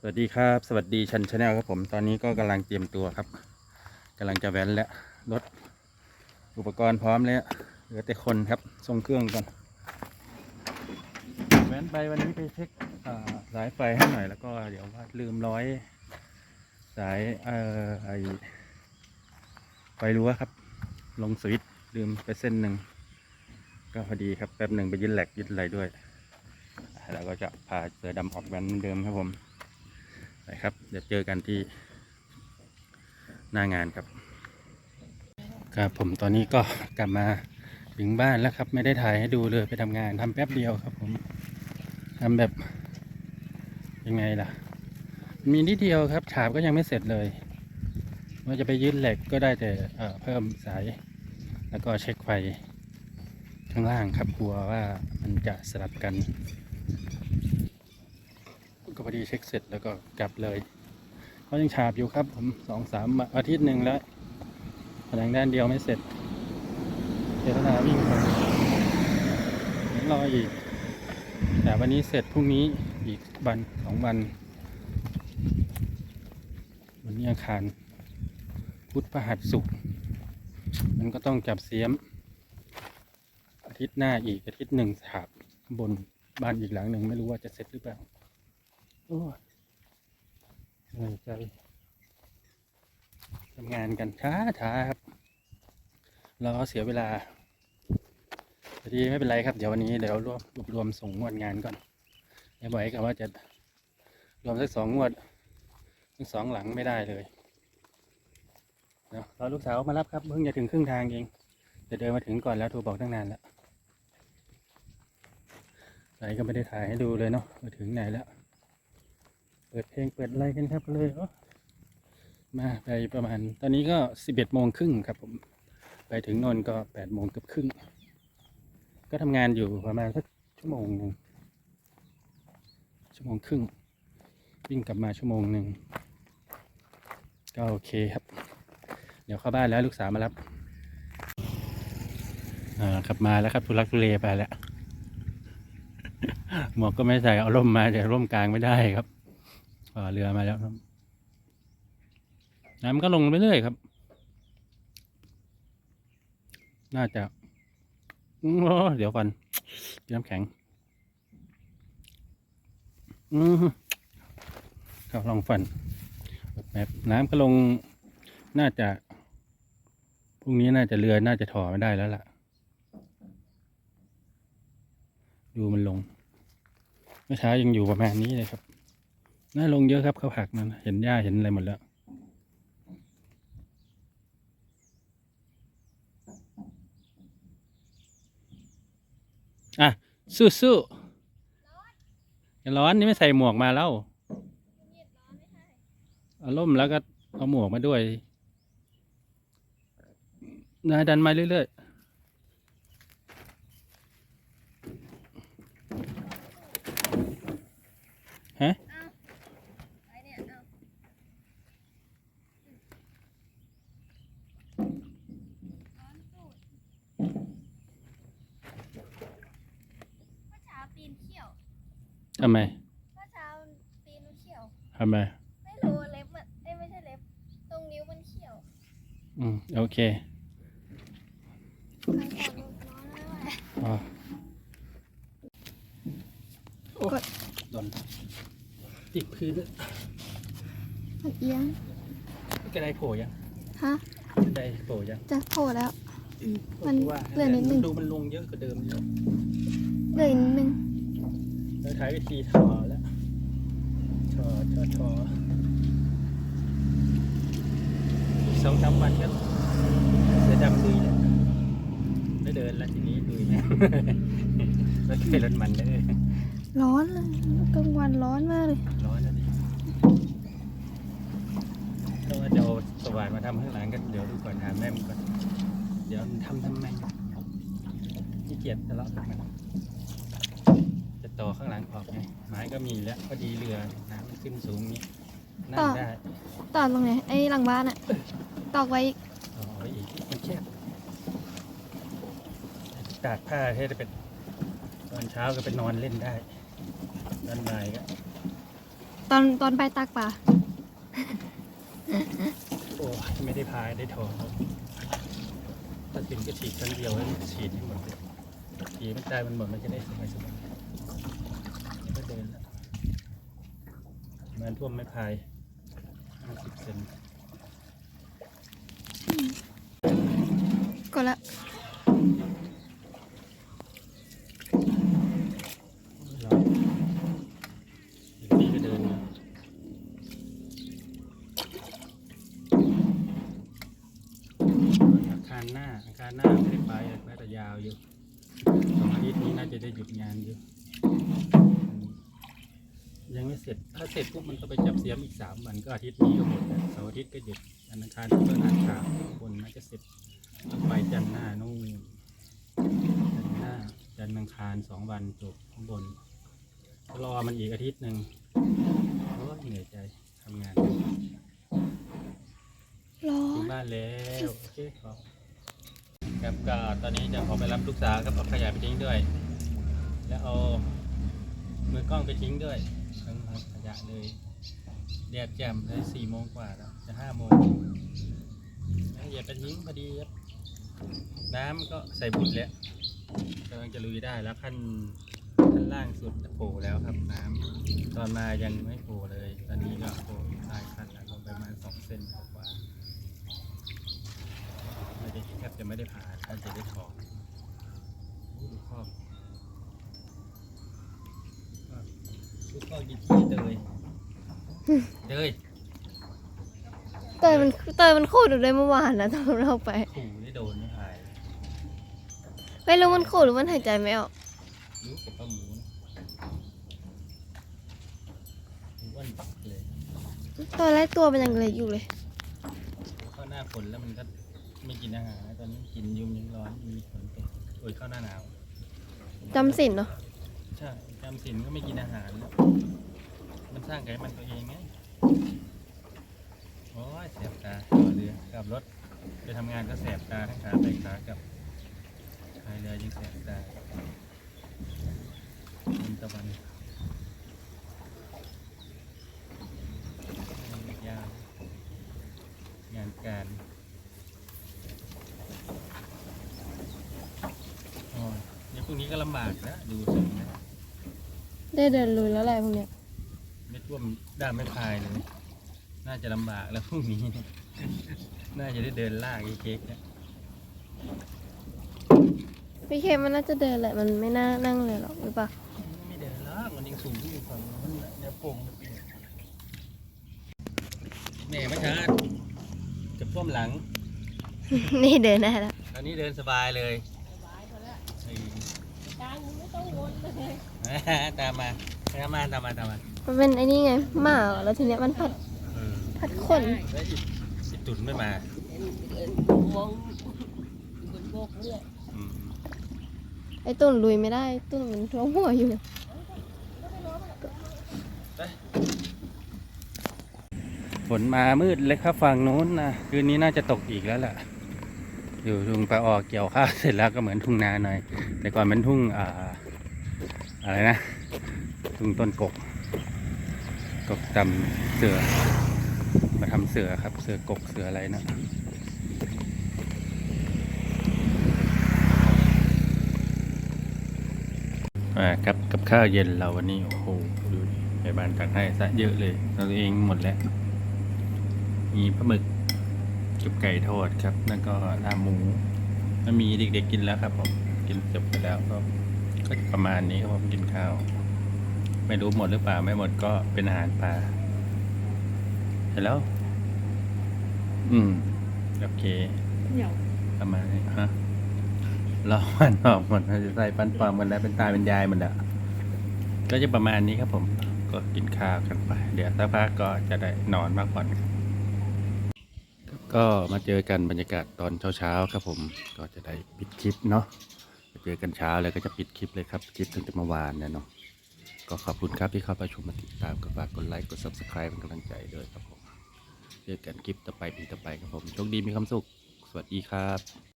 สวัสดีครับ สวัสดีชันชาแนลครับผมตอนนี้ก็กำลังเตรียมตัวครับกำลังจะแว้นแล้วรถอุปกรณ์พร้อมแล้วเหลือแต่คนครับส่งเครื่องก่อนแว้นไปวันนี้ไปเช็คสายไฟให้หน่อยแล้วก็เดี๋ยวว่าลืมร้อย สายเอ่อไอไฟรั้วครับ ลงสวิตช์ลืมไปเส้นหนึ่งก็พอดีครับแป๊บหนึ่งไปยึดแหลกยึดอะไรด้วยแล้วก็จะพาเสือดำออกแว้นเดิมครับผม นะครับ เดี๋ยวเจอกันที่หน้างานครับ ครับผมตอนนี้ก็กลับมาถึงบ้านแล้วครับ ไม่ได้ถ่ายให้ดูเลยไปทำงานทำแป๊บเดียวครับผมทำแบบยังไงล่ะ มีนิดเดียวครับฉาบก็ยังไม่เสร็จเลยว่าจะไปยืดเหล็กก็ได้แต่เพิ่มสาย แล้วก็เช็คไฟข้างล่างครับกลัวว่ามันจะสลับกัน ก็พอดีเช็คเสร็จแล้วก็กลับเลยเขายังฉาบอยู่ครับ ผมสองสามอาทิตย์หนึ่งแล้วผนังด้านเดียวไม่เสร็จเจตนาวิ่งไปรออีก แต่วันนี้เสร็จพรุ่งนี้อีกวันสองวัน วันนี้อังคารพุทธพฤหัสศุกร์มันก็ต้องจับเสียม อาทิตย์หน้าอีกอาทิตย์หนึ่งฉาบบนบ้านอีกหลังหนึ่งไม่รู้ว่าจะเสร็จหรือเปล่า เหนื่อยใจทำงานกันช้าช้าครับเราเสียเวลาพอดีไม่เป็นไรครับ เดี๋ยววันนี้เดี๋ยวรวบรวบรวมส่งงวดงานก่อนอย่าบอกให้กับว่าจะรวมสักสองงวดทั้งสองหลังไม่ได้เลยเดี๋ยวรอลูกสาวมารับครับเพิ่งจะถึงครึ่งทางเองจะเดินมาถึงก่อนแล้วโทรบอกตั้งนานแล้วไหนก็ไม่ได้ถ่ายให้ดูเลยเนาะมาถึงไหนแล้ว เปิดเพลงเปิดอะไรกันครับเลยโอ้มาไปประมาณ ตอนนี้ก็สิบเอ็ดโมงครึ่งครับผม ไปถึงนนก็แปดโมงเกือบครึ่ง ก็ทำงานอยู่ประมาณสักชั่วโมงหนึ่งชั่วโมงครึ่งวิ่งกลับมาชั่วโมงหนึ่งก็โอเคครับ เดี๋ยวเข้าบ้านแล้วลูกสาวมารับอ่าขับมาแล้วครับทุลักทุเลไปแล้วหมวกก็ไม่ใส่เอาร่มมาแต่ร่มกลางไม่ได้ครับ เรือมาแล้วครับ น้ำก็ลงไปเรื่อยครับ น่าจะเดี๋ยวก่อนกินน้ำแข็งครับลองฟันแบบน้ำก็ลงน่าจะพรุ่งนี้น่าจะเรือน่าจะถอไม่ได้แล้วล่ะ ดูมันลงเมื่อเช้ายังอยู่ประมาณนี้เลยครับ น่าลงเยอะครับเขาวผักนั่นเห็นหญ้าเห็นอะไรหมดแล้วอะ สู้สู้อย่าร้อนนี่ไม่ใส่หมวกมาแล้วเอาล่มแล้วก็เอาหมวกมาด้วยนายดันมาเรื่อยๆ ฮะ ไปเนี่ยเอาร้อนตูดเมื่อเช้าตีน เขียวทำไมเมื่อเช้าตีนเขียว ทำไม ไม่รู้เล็บมันเอ้ยไม่ใช่เล็บ ตรงนิ้วมันเขียวอืม โอเคไปก่อนร้อนไม่ไหวอ๋อโอ้กดโดนติดพื้นด้วยมันเอียงกระไดโผล่ยังฮะกระไดโผล่ยังจะโผล่แล้ว มันว่าเหลือนิดนึง ดูมันลงเยอะกว่าเดิมเยอะ เหลยนิดนึง แล้วใช้วิธีถอแล้วถอถอถออีกสองสามวันก็เสือดำดุยแล้วไม่เดินแล้วทีนี้ดุยเนี่ยรถไฟรถมันเลย ร้อนเลยกลางวันร้อนมากเลย ร้อนแล้วดิแล้วว่าจะเอาสว่านมาทำข้างหลังก็เดี๋ยวดูก่อนถามแม่มันก่อน เดี๋ยวมันทำทำไมขี้เกียจทะเลาะกับมันจะ ต่อข้างหลังออกไงไม้ก็มีแล้วพอดีเรือน้ำมันขึ้นสูงนี้นั่งได้ต่อตรงไหนไอ้หลังบ้านอะตอกไว้อีกต่อไว้อีกมันแคบตากผ้าให้ได้เป็นตอนเช้าก็ไปนอนเล่นได้ตอนบ่ายก็ตอนตอนไปตักปลาโอ้ยไม่ได้พายได้ทองถ้าถึงก็ฉีดครั้งเดียวแล้วฉีดให้หมดเลยฉีดมันตายมันหมดมันจะได้สบายสบายก็ เดินแล้วมันท่วมไม่พายห้าสิบเซนก็ละร้อนอีกทีก็เดินมาอาคารหน้าอาคารหน้าไม่ได้ไปน่าจะยาวอยู่สองอาทิตย์นี้น่าจะได้หยุดงานอยู่อืม ยังไม่เสร็จ ถ้าเสร็จปุ๊บมันก็ไปจับเสียมอีกสามวันก็อาทิตย์นี้ก็หมดแล้วเสาร์อาทิตย์ก็หยุดอันอังคารพุธพฤหัสขาวข้างบนน่าจะเสร็จต้องไปจันทร์หน้านู่นจันทร์หน้าจันทร์อังคารสองวันจบข้างบนรอมันอีกอาทิตย์หนึ่งโอ้ยเหนื่อยใจทำงานร้อถึงนบ้านแล้วโอเคครับครับก็ตอนนี้จะขอไปรับลูกสาวครับเอาขยะไปทิ้งด้วย แล้วเอามือกล้องไปทิ้งด้วย ทั้งขยะเลย แดดแจ่มเลยสี่โมงกว่าแล้วจะห้าโมงแล้วอย่าไปทิ้งพอดีครับ น้ำก็ใส่บุตรแล้วกำลังจะลุยได้แล้วขั้นขั้นล่างสุดโผล่แล้วครับน้ำตอนมายังไม่โผล่เลย ตอนนี้ก็โผล่ใต้ขั้นแล้วลงไปประมาณสองเซนกว่าไม่ได้แทบจะไม่ได้ผ่านถ้าจะได้ถอดูข้อดู ข้อกี่ทีเตยเตยเตยมันเตยมันขูดอยู่เลยเมื่อวานนะตอนเราไป ขู่ได้โดนไม่หายไม่รู้มันขูดหรือมันหายใจไม่ออกรู้กับปลาหมูนะหมูอ้วนปักเลยตอนแรกตัวมันยังเล็กอยู่เลย เข้าหน้าฝนแล้วมันก็ไม่กินอาหารนะตอนนี้กินยุงยังร้อนมีฝนตกโอ้ยเข้าหน้าหนาวจำสินเนาะ ใช่จำสินก็ไม่กินอาหารแล้วมันสร้างไขมันตัวเองไงโอ้ยแสบตาต่อเรือกับรถไปทำงานก็แสบตาทั้งขาไปขากลับพายเรือยังแสบตาเป็นตะวันยาวงานการโอ้ยเดี๋ยวพรุ่งนี้ก็ลำบากนะดูทรง ได้เดินลุยแล้วแหละพวกเนี้ยไม่ท่วมด้ามไม่พายเลยน่าจะลำบากแล้วพรุ่งนี้ น่าจะได้เดินลากไอ้เค้กเนี่ยพี่เคมันน่าจะเดินแหละมันไม่น่านั่งเลยหรอกหรือเปล่าไม่เดินลากมันยังสูงอยู่ฝั่งนู้นน่ะเดี๋ยวโป่งจะเปียกแม่ไม่ช้าจะท่วมหลัง นี่เดินได้แล้ว ตอนนี้เดินสบายเลยเออ ตามมาตามมาตามมาตามมามันเป็นไอ้นี่ไงหมาเหรอแล้วทีเนี้ยมันผัดเออผัดขนแล้วอีอีตุ่นไม่มาอืมไอ้ตุ่นลุยไม่ได้ตุ่นมันท้วงหัวอยู่ ฝนมามืดเลยครับฝั่งนู้นนะคืนนี้น่าจะตกอีกแล้วแหละอยู่ทุ่งปลาออกเกี่ยวข้าวเสร็จแล้วก็เหมือนทุ่งนาหน่อย แต่ก่อนเป็นทุ่งอ่า อะไรนะทุ่งต้นกก กกตำเสือ มาทำเสือครับ เสือกกเสืออะไรนะอ่าครับกับข้าวเย็นเราวันนี้ โอ้โห ดูดิในบ้านตักให้ซะเยอะเลยเราเองหมดแล้ว มีปลาหมึกกับไก่ทอดครับ แล้วก็ลาหมูแล้วมีเด็กๆกินแล้วครับผม กินจบไปแล้วก็ ก็ประมาณนี้ครับผมกินข้าว ไม่รู้หมดหรือเปล่าไม่หมดก็เป็นอาหารปลาเห็นแล้ว อืมโอเคประมาณนี้ฮะรอมันออกหมดเราจะใส่ปันปลอมกันแล้วเป็นตาเป็นยายหมันแล้วก็จะประมาณนี้ครับผมก็กินข้าวกันไป เดี๋ยวสักพักก็จะได้นอนพักผ่อนครับก็มาเจอกันบรรยากาศตอนเช้าๆครับผมก็จะได้ปิดคลิปเนาะมา เจอกันเช้าเลยก็จะปิดคลิปเลยครับ คลิปตั้งแต่เมื่อวานนี่ยเนาะก็ขอบคุณครับที่เข้าไปชมมาติดตามก็ฝากกดไลค์กด subscribe เป็นกำลังใจด้วยครับผมเจอกันคลิปต่อไปปีต่อไปครับผมโชคดีมีความสุข สวัสดีครับ